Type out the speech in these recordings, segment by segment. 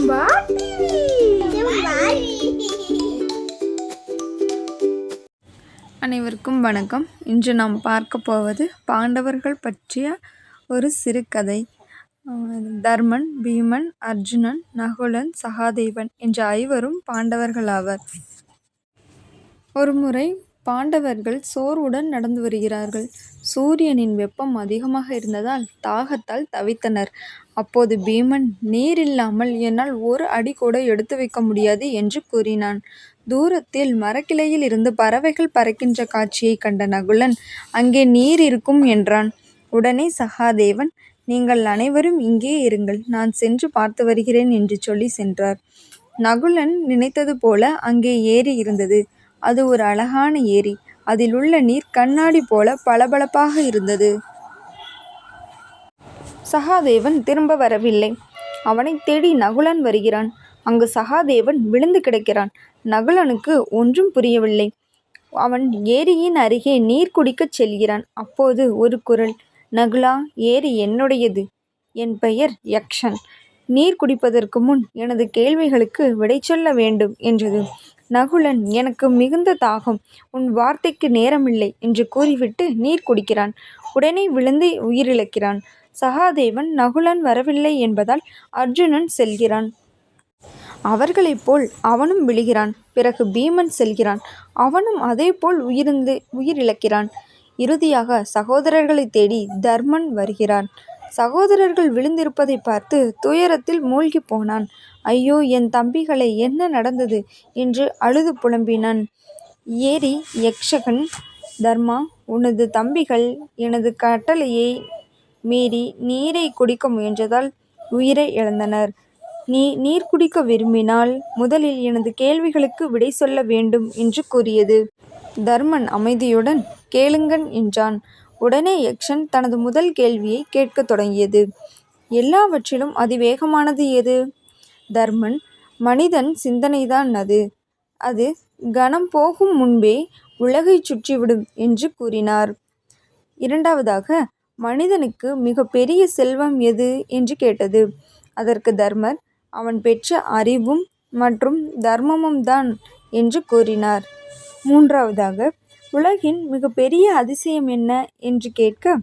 செம்பா அனைவருக்கும் வணக்கம். இன்று நாம் பார்க்க போவது பாண்டவர்கள் பற்றிய ஒரு சிறுகதை. தர்மன் பீமன் அர்ஜுனன் நகுலன் சகாதேவன் என்ற ஐவரும் பாண்டவர்களாவர் ஒருமுறை பாண்டவர்கள் சோர்வுடன் நடந்து வருகிறார்கள். சூரியனின் வெப்பம் அதிகமாக இருந்ததால் தாகத்தால் தவித்தனர். அப்போது பீமன் நீர் இல்லாமல் என்னால் ஒரு அடி கூட எடுத்து வைக்க முடியாது என்று கூறினான். தூரத்தில் மரக்கிளையில் இருந்து பறவைகள் பறக்கின்ற காட்சியை கண்ட நகுலன் அங்கே நீர் இருக்கும் என்றான். உடனே சகாதேவன் நீங்கள் அனைவரும் இங்கே இருங்கள் நான் சென்று பார்த்து வருகிறேன் என்று சொல்லி சென்றார். நகுலன் நினைத்தது போல அங்கே ஏரி இருந்தது. அது ஒரு அழகான ஏரி. அதில் உள்ள நீர் கண்ணாடி போல பளபளப்பாக இருந்தது. சகாதேவன் திரும்ப வரவில்லை. அவனை தேடி நகுலன் வருகிறான். அங்கு சகாதேவன் விழுந்து கிடக்கிறான். நகுலனுக்கு ஒன்றும் புரியவில்லை. அவன் ஏரியின் அருகே நீர் குடிக்கச் செல்கிறான். அப்போது ஒரு குரல் நகுலா ஏரி என்னுடையது என் பெயர் யக்ஷன். நீர் குடிப்பதற்கு முன் எனது கேள்விகளுக்கு விடை சொல்ல வேண்டும் என்றது. நகுலன் எனக்கு மிகுந்த தாகம். உன் வார்த்தைக்கு நேரமில்லை என்று கூறிவிட்டு நீர் குடிக்கிறான். உடனே விழுந்து உயிரிழக்கிறான். சகாதேவன் நகுலன் வரவில்லை என்பதால் அர்ஜுனன் செல்கிறான். அவர்களைப் போல் அவனும் விழுகிறான். பிறகு பீமன் செல்கிறான். அவனும் அதேபோல் உயிர்ந்து உயிரிழக்கிறான். இறுதியாக சகோதரர்களை தேடி தர்மன் வருகிறான். சகோதரர்கள் விழுந்திருப்பதை பார்த்து துயரத்தில் மூழ்கி போனான். ஐயோ என் தம்பிகளை என்ன நடந்தது என்று அழுது புலம்பினான். ஏரி யக்ஷகன் தர்மா உனது தம்பிகள் எனது கட்டளையை மீறி நீரை குடிக்க முயன்றதால் உயிரை இழந்தனர். நீ நீர் குடிக்க விரும்பினால் முதலில் எனது கேள்விகளுக்கு விடை சொல்ல வேண்டும் என்று கூறியது. தர்மன் அமைதியுடன் கேளுங்கன் என்றான். உடனே யக்ஷன் தனது முதல் கேள்வியை கேட்கத் தொடங்கியது. எல்லாவற்றிலும் அதிவேகமானது எது? தர்மன் மனிதன் சிந்தனைதான் அது. அது கணம் போகும் முன்பே உலகை சுற்றிவிடும் என்று கூறினார். இரண்டாவதாக மனிதனுக்கு மிக பெரிய செல்வம் எது? என்று கேட்டது. அதற்கு தர்மர் அவன் பெற்ற அறிவும் மற்றும் தர்மமும் தான் என்று கூறினார். மூன்றாவதாக உலகின் மிகப்பெரிய அதிசயம் என்ன என்று கேட்க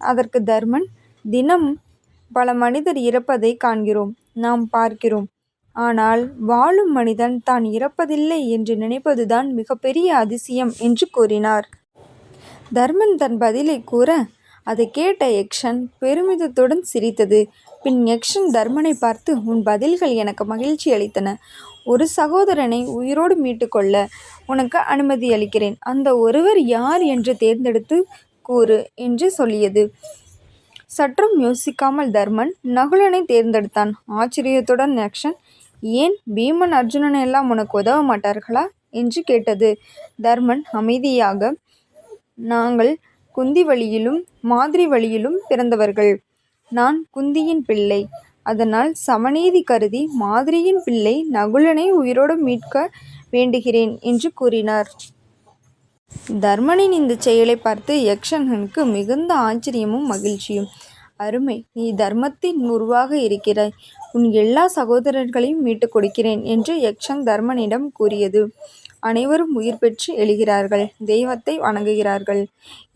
அதற்கு தர்மன் தினம் பல மனிதர் இறப்பதை காண்கிறோம் நாம் பார்க்கிறோம். ஆனால் வாழும் மனிதன் தான் இறப்பதில்லை என்று நினைப்பதுதான் மிகப்பெரிய அதிசயம் என்று கூறினார். தர்மன் தன் பதிலை கூற அதை கேட்ட யக்ஷன் பெருமிதத்துடன் சிரித்தது. பின் யக்ஷன் தர்மனை பார்த்து உன் பதில்கள் எனக்கு மகிழ்ச்சி அளித்தன. ஒரு சகோதரனை உயிரோடு மீட்டுக்கொள்ள உனக்கு அனுமதி அளிக்கிறேன். அந்த ஒருவர் யார் என்று தேர்ந்தெடுத்து கூறு என்று சொல்லியது. சற்றும் யோசிக்காமல் தர்மன் நகுலனை தேர்ந்தெடுத்தான். ஆச்சரியத்துடன் நக்ஷன் ஏன் பீமன் அர்ஜுனன் எல்லாம் உனக்கு உதவ மாட்டார்களா? என்று கேட்டது. தர்மன் அமைதியாக நாங்கள் குந்தி வழியிலும் மாதிரி வழியிலும் பிறந்தவர்கள். நான் குந்தியின் பிள்ளை. அதனால் சமநீதி கருதி மாதிரியின் பிள்ளை நகுலனை உயிரோடு மீட்க வேண்டுகிறேன் என்று கூறினார். தர்மனின் இந்த செயலை பார்த்து யக்ஷன்ஹனுக்கு மிகுந்த ஆச்சரியமும் மகிழ்ச்சியும். அருமை நீ தர்மத்தின் உருவாக இருக்கிறாய். உன் எல்லா சகோதரர்களையும் மீட்டுக் கொடுக்கிறேன் என்று யக்ஷன் தர்மனிடம் கூறியது. அனைவரும் உயிர் பெற்று எழுகிறார்கள் தெய்வத்தை வணங்குகிறார்கள்.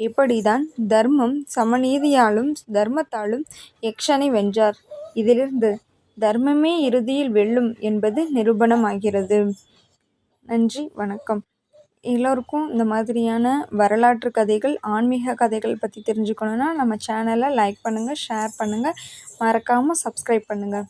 இப்படிதான் தர்மம் சமநீதியாலும் தர்மத்தாலும் யக்ஷனை வென்றார். இதிலிருந்து தர்மமே இறுதியில் வெல்லும் என்பது நிரூபணமாகிறது. நன்றி வணக்கம். எல்லோருக்கும் இந்த மாதிரியான வரலாற்று கதைகள் ஆன்மீக கதைகள் பற்றி தெரிஞ்சுக்கணுன்னா நம்ம சேனலை லைக் பண்ணுங்கள் ஷேர் பண்ணுங்கள் மறக்காமல் சப்ஸ்கிரைப் பண்ணுங்கள்